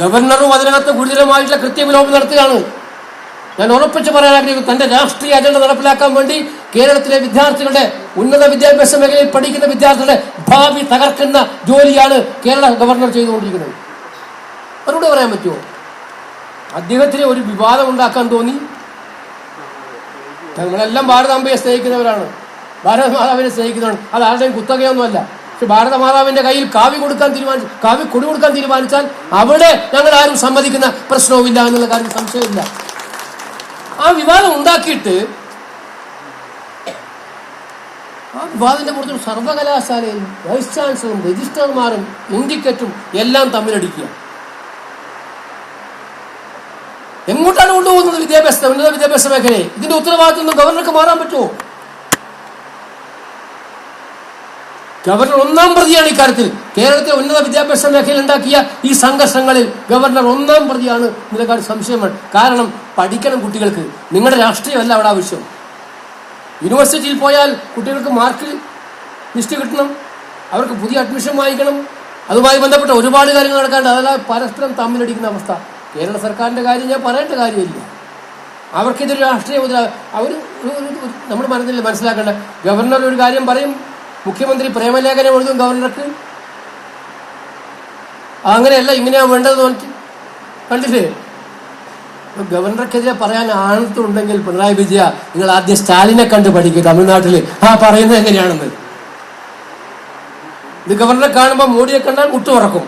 ഗവർണറും അതിനകത്ത് ഗുരുതരമായിട്ടുള്ള കൃത്യവിലോപം നടത്തുകയാണ്. ഞാൻ ഉറപ്പിച്ച് പറയാൻ ആഗ്രഹിക്കുന്നു തന്റെ രാഷ്ട്രീയ അജണ്ട നടപ്പിലാക്കാൻ വേണ്ടി കേരളത്തിലെ വിദ്യാർത്ഥികളുടെ ഉന്നത വിദ്യാഭ്യാസ മേഖലയിൽ പഠിക്കുന്ന വിദ്യാർത്ഥികളുടെ ഭാവി തകർക്കുന്ന ജോലിയാണ് കേരള ഗവർണർ ചെയ്തുകൊണ്ടിരിക്കുന്നത്. അവരോട് പറയാൻ പറ്റുമോ? അദ്ദേഹത്തിന് ഒരു വിവാദം ഉണ്ടാക്കാൻ തോന്നി. നമ്മളെല്ലാം ഭാരതാംബയെ സ്നേഹിക്കുന്നവരാണ്. ഭാരതമാതാവിനെ സ്നേഹിക്കുന്നവരാണ്. അത് ആരുടെയും കുത്തകയൊന്നുമല്ല. പക്ഷെ ഭാരതമാതാവിന്റെ കയ്യിൽ കാവ്യ കൊടുക്കാൻ തീരുമാനിച്ചു കാവ്യ കൊടി കൊടുക്കാൻ തീരുമാനിച്ചാൽ അവിടെ ഞങ്ങൾ ആരും സമ്മതിക്കുന്ന പ്രശ്നവുമില്ല എന്നുള്ള കാര്യം സംശയമില്ല. ആ വിവാദം ഉണ്ടാക്കിയിട്ട് ആ വിവാദത്തിന്റെ പുറത്ത് സർവകലാശാലയും വൈസ് ചാൻസലറും രജിസ്ട്രാർമാരും ഇൻഡിക്കറ്റും എല്ലാം തമ്മിലടിക്കുക. എങ്ങോട്ടാണ് കൊണ്ടുപോകുന്നത് വിദ്യാഭ്യാസ ഉന്നത വിദ്യാഭ്യാസ മേഖലയെ? ഇതിന്റെ ഉത്തരവാദിത്വം ഗവർണർക്ക് മാറാൻ പറ്റുമോ? ഗവർണർ ഒന്നാം പ്രതിയാണ് ഇക്കാര്യത്തിൽ. കേരളത്തിലെ ഉന്നത വിദ്യാഭ്യാസ മേഖലയിൽ ഉണ്ടാക്കിയ ഈ സംഘർഷങ്ങളിൽ ഗവർണർ ഒന്നാം പ്രതിയാണ് നിലക്കാട് സംശയമാണ്. കാരണം പഠിക്കണം കുട്ടികൾക്ക്. നിങ്ങളുടെ രാഷ്ട്രീയമല്ല അവിടെ ആവശ്യം. യൂണിവേഴ്സിറ്റിയിൽ പോയാൽ കുട്ടികൾക്ക് മാർക്ക് ലിസ്റ്റ് കിട്ടണം. അവർക്ക് പുതിയ അഡ്മിഷൻ വാങ്ങിക്കണം. അതുമായി ബന്ധപ്പെട്ട ഒരുപാട് കാര്യങ്ങൾ നടക്കാണ്ട് അതല്ല പരസ്പരം തമ്മിലടിക്കുന്ന അവസ്ഥ. കേരള സർക്കാരിന്റെ കാര്യം ഞാൻ പറയേണ്ട കാര്യമില്ല. അവർക്കിതൊരു രാഷ്ട്രീയ മുദ്ര അവർ നമ്മൾ മനസ്സിൽ മനസ്സിലാക്കേണ്ട. ഗവർണർ ഒരു കാര്യം പറയും. മുഖ്യമന്ത്രി പ്രേമലേഖനം എഴുതും ഗവർണർക്ക്? അങ്ങനെയല്ല ഇങ്ങനെയാ വേണ്ടത് തോന്നി കണ്ടില്ലേ? ഗവർണർക്കെതിരെ പറയാൻ ആണത്തുണ്ടെങ്കിൽ പിണറായി വിജയ നിങ്ങൾ ആദ്യം സ്റ്റാലിനെ കണ്ട് പഠിക്കുക തമിഴ്നാട്ടിൽ ആ പറയുന്നത് എങ്ങനെയാണെന്ന്. ഇത് ഗവർണറെ കാണുമ്പോൾ മോഡിയെ കണ്ടാൽ മുട്ടുറക്കും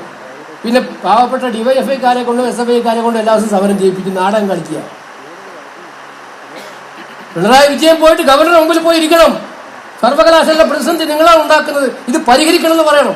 പിന്നെ പാവപ്പെട്ട ഡിവൈഎഫ്ഐക്കാരെ കൊണ്ടും എസ് എഫ് ഐക്കാരെ കൊണ്ടും എല്ലാ ദിവസവും സമരം ചെയ്യിപ്പിക്കും നാടകം കളിക്കുക. പിണറായി വിജയൻ പോയിട്ട് ഗവർണർ മുമ്പിൽ പോയി ഇരിക്കണം സർവകലാശാല പ്രതിസന്ധി നിങ്ങളാണ് ഉണ്ടാക്കുന്നത്? ഇത് പരിഹരിക്കണം എന്ന് പറയണം.